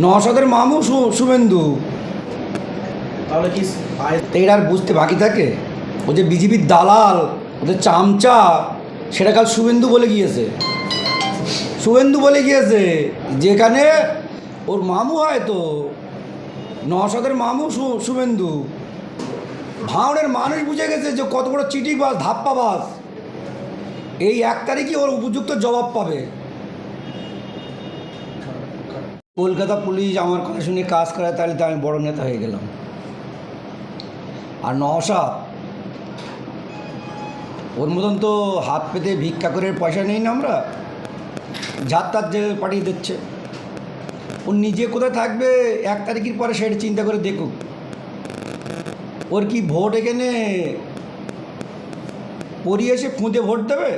নসাদের মামু শুভেন্দু। তাহলে কি এটা আর বুঝতে বাকি থাকে? ও যে বিজেপির দালাল ওদের চামচা সেটা কাল শুভেন্দু বলে গিয়েছে। শুভেন্দু বলে গিয়েছে যেখানে ওর মামু হয় তো নসাদের মামু শুভেন্দু। ভাঁড়ের মানুষ বুঝে গেছে যে কত বড় চিঠি বাস ধাপ্পা বাস এই এক তারিখই ওর উপযুক্ত জবাব পাবে। কলকাতা পুলিশ আমার কথা শুনে কাজ করে তাহলে তো আমি বড় নেতা হয়ে গেলাম। আর নশা ওর মতন তো হাত পেতে ভিক্ষা করে পয়সা নেই না আমরা। যার তার যে পাঠিয়ে দিচ্ছে। ও নিজে কোথায় থাকবে, এক তারিখের পরে সেটা চিন্তা করে দেখুক। ওর কি ভোট এখানে? পড়িয়ে এসে খুঁজে ভোট দেবে?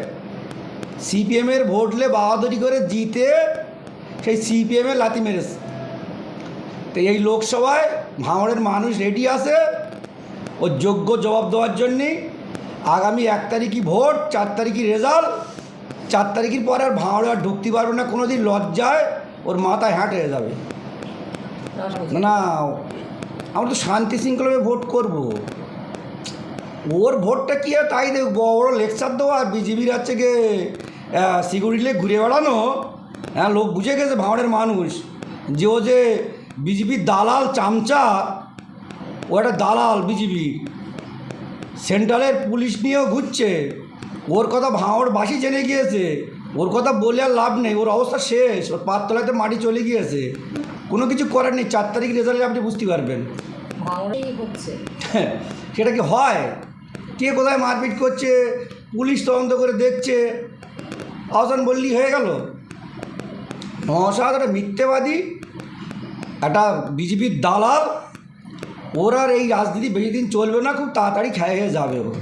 সিপিএমের ভোটলে বাহাদুরি করে জিতে সেই সিপিএমে লাথি মেরেছে। তো এই লোকসভায় ভাঙড়ের মানুষ রেডি আছে ও যোগ্য জবাব দেওয়ার জন্যে। আগামী এক তারিখই ভোট, চার তারিখই রেজাল্ট চার তারিখের পর আর ভাঙড়ে আর ঢুকতে পারবে না কোনো দিন লজ্জায় ওর মাথায় হ্যাঁট হয়ে যাবে। না আমরা তো শান্তি শৃঙ্খলাভাবে ভোট করব। ওর ভোটটা কি আর তাই দেখ বড় লেকচার দেওয়া, আর বিজেপির হচ্ছে গিয়ে সিকিউরিটি ঘুরে বেড়ানো হ্যাঁ লোক বুঝে গেছে ভাঁড়ের মানুষ যে ও যে বিজেপির দালাল চামচা ও একটা দালাল বিজেপি। সেন্ট্রালের পুলিশ নিয়েও ঘুরছে। ওর কথা ভাঁড় বাসি জেনে গিয়েছে। ওর কথা বলে আর লাভ নেই। ওর অবস্থা শেষ। ওর পাততলাতে মাটি চলে গিয়েছে। কোনো কিছু করার নেই। চার তারিখ রেজাল্টে আপনি বুঝতে পারবেন। ভাঙড়েই সেটা কি হয়? কে কোথায় মারপিট করছে? পুলিশ তদন্ত করে দেখছে। আহসান বললি হয়ে গেল? নশাদ একটা মিথ্যেবাদী, একটা বিজেপির দালাল, ওর আর এই রাজনীতি বেশি দিন চলবে না, খুব তাড়াতাড়ি খেয়ে যাবে ও।